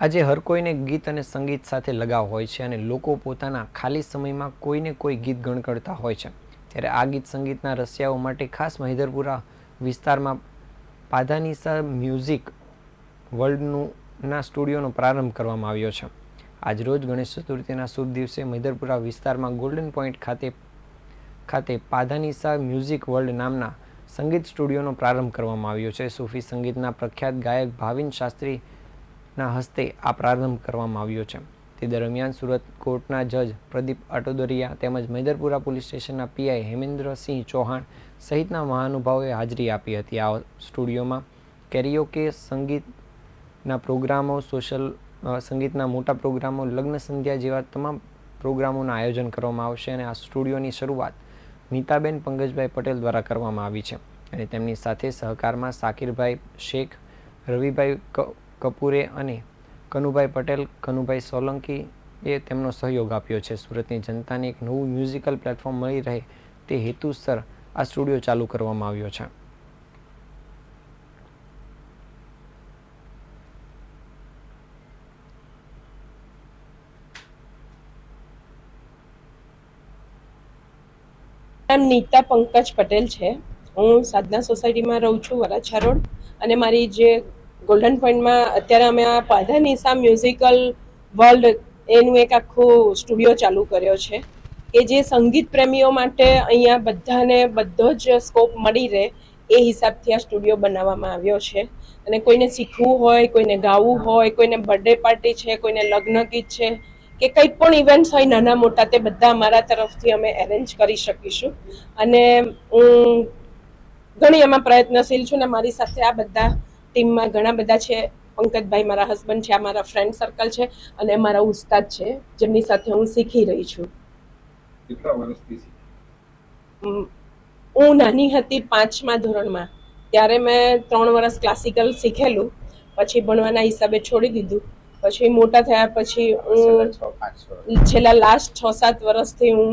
આજે હર કોઈને ગીત અને સંગીત સાથે લગાવ હોય છે અને લોકો પોતાના ખાલી સમયમાં કોઈને કોઈ ગીત ગણગણતા હોય છે. ત્યારે આ ગીત સંગીતના રસિયાઓ માટે ખાસ મહિધરપુરા વિસ્તારમાં પાધાનીસા મ્યુઝિક વર્લ્ડનું ના સ્ટુડિયોનો પ્રારંભ કરવામાં આવ્યો છે. આજરોજ ગણેશ ચતુર્થીના શુભ દિવસે મહિધરપુરા વિસ્તારમાં ગોલ્ડન પોઈન્ટ ખાતે ખાતે પાધાનીસા મ્યુઝિક વર્લ્ડ નામના સંગીત સ્ટુડિયોનો પ્રારંભ કરવામાં આવ્યો છે. સૂફી સંગીતના પ્રખ્યાત ગાયક ભાવિન શાસ્ત્રીના હસ્તે આ પ્રારંભ કરવામાં આવ્યો છે. તે દરમિયાન સુરત કોર્ટના જજ પ્રદીપ અટોદરિયા તેમજ મૈદરપુરા પોલીસ સ્ટેશનના પીઆઈ હેમેન્દ્રસિંહ ચૌહાણ સહિતના મહાનુભાવોએ હાજરી આપી હતી. આ સ્ટુડિયોમાં કેરીઓકે સંગીતના પ્રોગ્રામો, સોશિયલ સંગીતના મોટા પ્રોગ્રામો, લગ્ન સંધ્યા જેવા તમામ પ્રોગ્રામોનું આયોજન કરવામાં આવશે અને આ સ્ટુડિયોની શરૂઆત નીતાબેન પંકજભાઈ પટેલ દ્વારા કરવામાં આવી છે. અને તેમની સાથે સહકારમાં સાકિરભાઈ શેખ, રવિભાઈ કપૂરે અને કનુભાઈ પટેલ, કનુભાઈ સોલંકી એ તેમનો સહયોગ આપ્યો છે. સુરતની જનતાને એક નવું મ્યુઝિકલ પ્લેટફોર્મ મળી રહે તે હેતુસર આ સ્ટુડિયો ચાલુ કરવામાં આવ્યો છે. નામ નીતા પંકજ પટેલ છે. હું સાધના સોસાયટીમાં રહું છું વરાછા રોડ અને મારી જે ગોલ્ડન પોઈન્ટમાં અત્યારે અમે આ પાધાનીસા મ્યુઝિકલ વર્લ્ડ એનું એક આખું સ્ટુડિયો ચાલુ કર્યો છે, કે જે સંગીત પ્રેમીઓ માટે અહીંયા બધાને બધો જ સ્કોપ મળી રહે એ હિસાબથી આ સ્ટુડિયો બનાવવામાં આવ્યો છે. અને કોઈને શીખવું હોય, કોઈને ગાવું હોય, કોઈને બર્થડે પાર્ટી છે, કોઈને લગ્ન ગીત છે, કે કંઈ પણ ઇવેન્ટ્સ હોય નાના મોટા, તે બધા અમારા તરફથી અમે એરેન્જ કરી શકીશું. અને હું ઘણી એમાં પ્રયત્નશીલ છું ને મારી સાથે આ બધા ટીમમાં ઘણા બધા છે. પંકજભાઈ મારા હસબન્ડ છે આ મારા ફ્રેન્ડ સર્કલ છે અને મારા ઉસ્તાદ છે જેમની સાથે હું શીખી રહી છું. હું નાની હતી પાંચમા ધોરણમાં. ત્યારે મેં ત્રણ વર્ષ ક્લાસિકલ શીખેલું પછી ભણવાના હિસાબે છોડી દીધું. પછી મોટા થયા પછી હું. છેલ્લા લાસ્ટ છ સાત વર્ષથી હું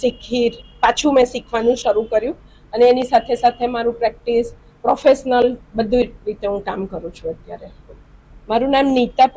શીખી પાછું મેં શીખવાનું શરૂ કર્યું. અને એની સાથે સાથે મારું પ્રેક્ટિસ પ્રોફેશનલ બધું રીતે હું કામ કરું છું અત્યારે. મારું નામ નીતા